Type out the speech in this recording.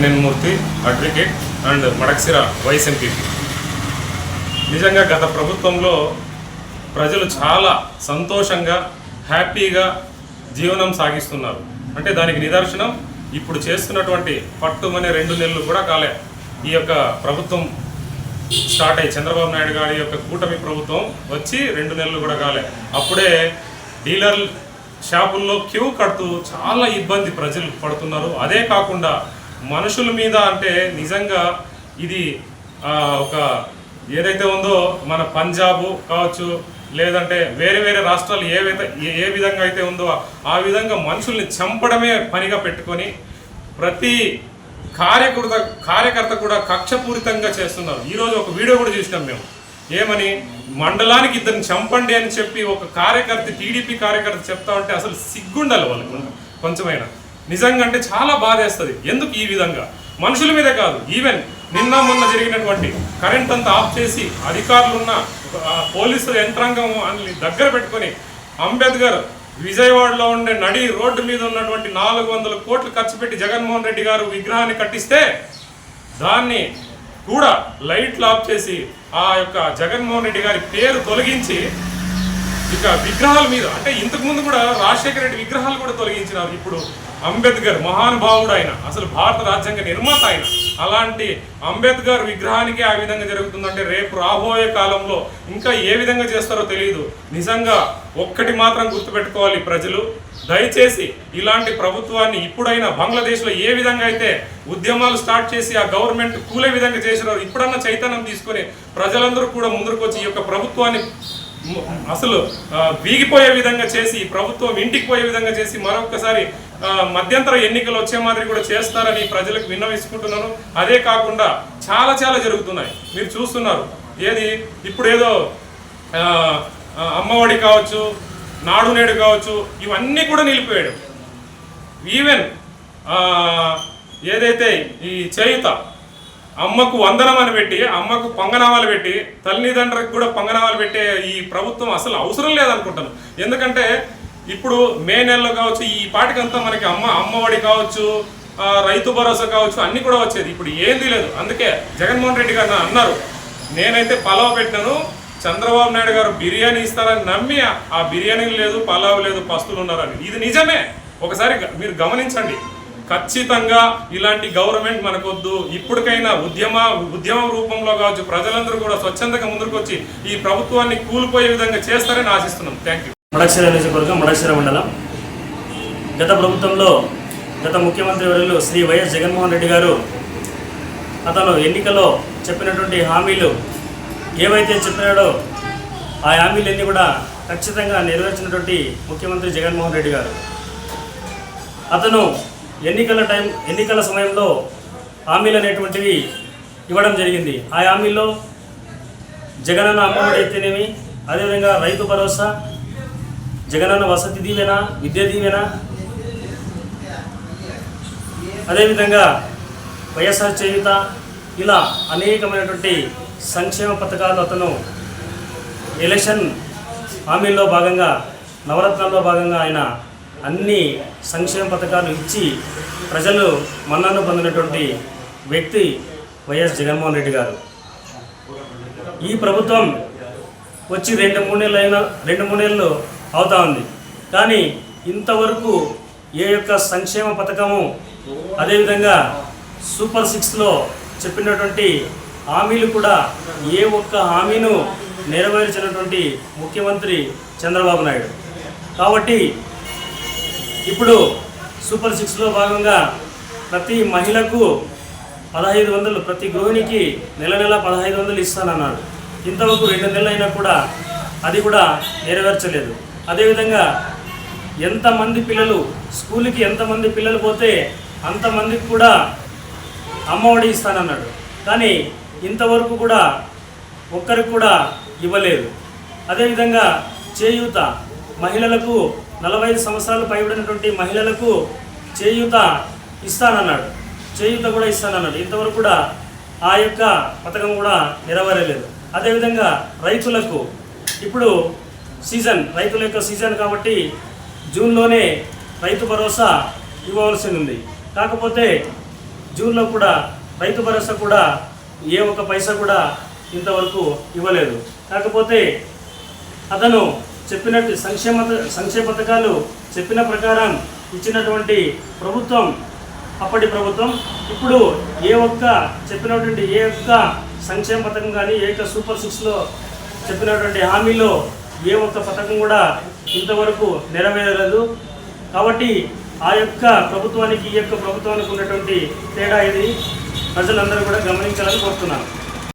N N Murthy advocate and Madakasira vice MPP నిజంగా గత ప్రభుత్వంలో ప్రజలు చాలా సంతోషంగా హ్యాపీగా జీవనం సాగిస్తున్నారు. అంటే దానికి నిదర్శనం ఇప్పుడు చేస్తున్నటువంటి పట్టుమనే రెండు నెలలు కూడా కాలే. ఈ యొక్క ప్రభుత్వం స్టార్ట్ అయ్యి చంద్రబాబు నాయుడు గారి యొక్క కూటమి ప్రభుత్వం వచ్చి రెండు నెలలు కూడా కాలే. అప్పుడే డీలర్ షాపుల్లో క్యూ కడుతూ చాలా ఇబ్బంది ప్రజలు పడుతున్నారు. అదే కాకుండా మనుషుల మీద అంటే నిజంగా ఇది ఒక ఏదైతే ఉందో మన పంజాబు కావచ్చు లేదంటే వేరే వేరే రాష్ట్రాలు ఏవైతే ఏ- ఏ విధంగా అయితే ఉందో ఆ విధంగా మనుషుల్ని చంపడమే పనిగా పెట్టుకొని ప్రతి కార్యకర్త కార్యకర్త కూడా కక్షపూరితంగా చేస్తున్నారు. ఈరోజు ఒక వీడియో కూడా చూసినాం మేము. ఏమని? మండలానికి ఇద్దరిని చంపండి అని చెప్పి ఒక కార్యకర్త టీడీపీ కార్యకర్త చెప్తా ఉంటే అసలు సిగ్గుండాలి వాళ్ళకు. కొంచెమైనా. నిజంగా అంటే చాలా బాధేస్తుంది. ఎందుకు ఈ విధంగా? మనుషుల మీదే కాదు. ఈవెన్ నిన్న మొన్న జరిగినటువంటి కరెంట్ అంతా ఆఫ్ చేసి అధికారులు ఉన్న పోలీసుల యంత్రాంగం అని దగ్గర పెట్టుకొని అంబేద్కర్ విజయవాడలో ఉండే నడి రోడ్డు మీద ఉన్నటువంటి నాలుగు వందల కోట్లు ఖర్చు పెట్టి జగన్మోహన్ రెడ్డి గారు విగ్రహాన్ని కట్టిస్తే దాన్ని కూడా లైట్లు ఆఫ్ చేసి ఆ యొక్క జగన్మోహన్ రెడ్డి గారి పేరు తొలగించి ఇక విగ్రహాల మీద అంటే ఇంతకు ముందు కూడా రాజశేఖర రెడ్డి విగ్రహాలు కూడా తొలగించినారు. ఇప్పుడు అంబేద్కర్ మహానుభావుడు ఆయన అసలు భారత రాజ్యాంగ నిర్మాత ఆయన. అలాంటి అంబేద్కర్ విగ్రహానికి ఆ విధంగా జరుగుతుందంటే రేపు రాబోయే కాలంలో ఇంకా ఏ విధంగా చేస్తారో తెలియదు నిజంగా ఒక్కటి మాత్రం గుర్తుపెట్టుకోవాలి ప్రజలు దయచేసి ఇలాంటి ప్రభుత్వాన్ని ఇప్పుడైనా బంగ్లాదేశ్లో ఏ విధంగా అయితే ఉద్యమాలు స్టార్ట్ చేసి ఆ గవర్నమెంట్ కూలే విధంగా చేసినారు ఇప్పుడన్నా చైతన్యం తీసుకొని ప్రజలందరూ కూడా ముందుకు వచ్చి ఈ యొక్క ప్రభుత్వాన్ని అసలు వీగిపోయే విధంగా చేసి ప్రభుత్వం ఇంటికి పోయే విధంగా చేసి మరొకసారి మధ్యంతర ఎన్నికలు వచ్చే మాదిరి కూడా చేస్తారని ప్రజలకు విన్నవించుకుంటున్నాను. అదే కాకుండా చాలా చాలా జరుగుతున్నాయి. మీరు చూస్తున్నారు. ఏది? ఇప్పుడు ఏదో అమ్మఒడి కావచ్చు నాడు నేడు కావచ్చు ఇవన్నీ కూడా నిలిపివేయడం. ఈవెన్ ఏదైతే ఈ చేయుత అమ్మకు వందనం అని పెట్టి అమ్మకు పొంగనామాలు పెట్టి తల్లిదండ్రులకు కూడా పొంగనామాలు పెట్టే ఈ ప్రభుత్వం అసలు అవసరం లేదనుకుంటాను. ఎందుకంటే ఇప్పుడు మే నెలలో కావచ్చు ఈ పాటికంతా మనకి అమ్మ అమ్మఒడి కావచ్చు రైతు భరోసా కావచ్చు అన్నీ కూడా వచ్చేది. ఇప్పుడు ఏంది లేదు. అందుకే జగన్మోహన్ రెడ్డి గారు అన్నారు. నేనైతే పలావ్ పెట్టినాను. చంద్రబాబు నాయుడు గారు బిర్యానీ ఇస్తారని నమ్మి ఆ- బిర్యానీ లేదు పలావ్ లేదు పస్తులు ఉన్నారని. ఇది నిజమే. ఒకసారి గ- మీరు గమనించండి. ఖచ్చితంగా ఇలాంటి గవర్నమెంట్ మనకొద్దు. ఇప్పటికైనా ఉద్యమ ఉద్యమ రూపంలో కావచ్చు ప్రజలందరూ కూడా స్వచ్ఛందంగా ముందుకు వచ్చి ఈ ప్రభుత్వాన్ని కూలిపోయే విధంగా చేస్తారని ఆశిస్తున్నాం. థ్యాంక్ యూ మడక్షర నియోజకవర్గం మడక్షర మండలం. గత ప్రభుత్వంలో గత ముఖ్యమంత్రి వర్యులు శ్రీ వైఎస్ జగన్మోహన్ రెడ్డి గారు అతను ఎన్నికలో చెప్పినటువంటి హామీలు ఏవైతే చెప్పినాడో ఆ హామీలన్నీ కూడా ఖచ్చితంగా నెరవేర్చినటువంటి ముఖ్యమంత్రి జగన్మోహన్ రెడ్డి గారు. అతను ఎన్నికల టైం ఎన్నికల సమయంలో హామీలు అనేటువంటివి ఇవ్వడం జరిగింది. ఆ హామీల్లో జగనన్న అమ్మఒడి అయితేనేమి అదేవిధంగా రైతు భరోసా జగనన్న వసతి దీవెన విద్య దీవెన అదేవిధంగా వైఎస్ఆర్ చేయుత ఇలా అనేకమైనటువంటి సంక్షేమ పథకాలు అతను ఎలక్షన్ హామీల్లో భాగంగా నవరత్నంలో భాగంగా ఆయన అన్ని సంక్షేమ పథకాలు ఇచ్చి ప్రజలు మన్నను పొందినటువంటి వ్యక్తి వైఎస్ జగన్మోహన్ రెడ్డి గారు. ఈ ప్రభుత్వం వచ్చి రెండు మూడు నెలలు అయినా రెండు మూడు నెలలు అవుతా ఉంది. కానీ ఇంతవరకు ఏ యొక్క సంక్షేమ పథకము అదేవిధంగా సూపర్ సిక్స్లో చెప్పినటువంటి హామీలు కూడా ఏ ఒక్క హామీను నెరవేర్చినటువంటి ముఖ్యమంత్రి చంద్రబాబు నాయుడు. కాబట్టి ఇప్పుడు సూపర్ సిక్స్లో భాగంగా ప్రతి మహిళకు పదహైదు వందలు ప్రతి గృహిణికి నెల నెల పదహైదు వందలు ఇస్తానన్నాడు. ఇంతవరకు రెండు నెలలు అయినా కూడా అది కూడా నెరవేర్చలేదు. అదేవిధంగా ఎంతమంది పిల్లలు స్కూల్కి ఎంతమంది పిల్లలు పోతే అంతమందికి కూడా అమ్మఒడి ఇస్తానన్నాడు. కానీ ఇంతవరకు కూడా ఒక్కరికి కూడా ఇవ్వలేదు. అదేవిధంగా చేయూత మహిళలకు నలభై ఐదు సంవత్సరాలు పైబడినటువంటి మహిళలకు చేయూత ఇస్తానన్నాడు. చేయూత కూడా ఇస్తానన్నాడు. ఇంతవరకు కూడా ఆ యొక్క పథకం కూడా నెరవేరలేదు. అదేవిధంగా రైతులకు ఇప్పుడు సీజన్ రైతుల యొక్క సీజన్ కాబట్టి జూన్లోనే రైతు భరోసా ఇవ్వవలసి ఉంది కాకపోతే జూన్లో కూడా రైతు భరోసా కూడా ఏ ఒక్క పైసా కూడా ఇంతవరకు ఇవ్వలేదు. కాకపోతే అతను చెప్పినట్టు సంక్షేమ సంక్షేమ పథకాలు చెప్పిన ప్రకారం ఇచ్చినటువంటి ప్రభుత్వం అప్పటి ప్రభుత్వం ఇప్పుడు ఏ ఒక్క చెప్పినటువంటి ఏ ఒక్క సంక్షేమ పథకం కానీ ఏ ఒక్క సూపర్ సిక్స్లో చెప్పినటువంటి హామీలో ఏ ఒక్క పథకం కూడా ఇంతవరకు నెరవేరలేదు. కాబట్టి ఆ యొక్క ప్రభుత్వానికి ఈ యొక్క ప్రభుత్వానికి ఉన్నటువంటి తేడా ఇది. ప్రజలందరూ కూడా గమనించాలని కోరుతున్నాను.